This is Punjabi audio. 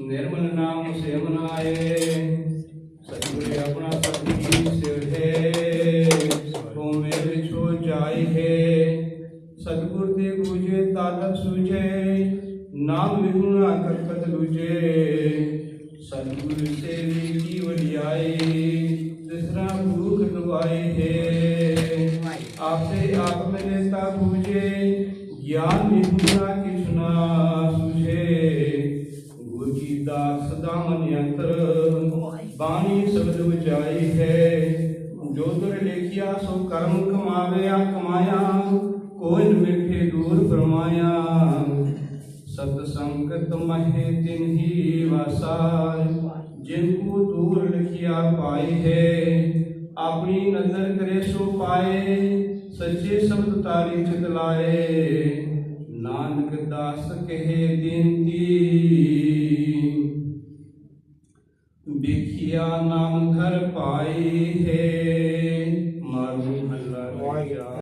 निर्मल नाम सेवनाए सतगुरु अपना सतगुरु सेवहे होमे विछो जाय हे। सतगुर ते पूजे तालक सूझे। नाम विगुणा करकत लूझे सतगुरु सेवी की वलियाए तीसरा भूख लुआए हे। आपसे आप पूजे। ज्ञान विगुणा के ਗੁਰ ਦਾਸ ਸਦਾ ਮਨ ਅੰਤਰ ਬਾਣੀ ਸ਼ਬਦ ਉਚਾਈ ਹੈ। ਜੋ ਤੁਰ ਲੇਖਿਆ, ਸੋ ਕਰਮ ਕਮਾਵਿਆ, ਕਮਾਇਆ। ਕੋਈ ਨ ਦੂਰ ਫਰਮਾਇਆ। ਸਤ ਸੰਗਤ ਮਹਿ ਤਿਨ ਹੀ ਵਾਸਾ ਜਿਨ ਕੋ ਦੂਰ ਲਿਖਿਆ ਪਾਈ ਹੈ, ਆਪਣੀ ਨਜ਼ਰ ਕਰੇ ਸੋ ਪਾਏ। ਸੱਚੇ ਸ਼ਬਦ ਤਾਰੀ ਚਿਤ ਲਾਏ। ਨਾਨਕ ਦਾਸ ਕਹੇ ਬੇਨਤੀ। بکھیا نام گھر پائی ہے معلوم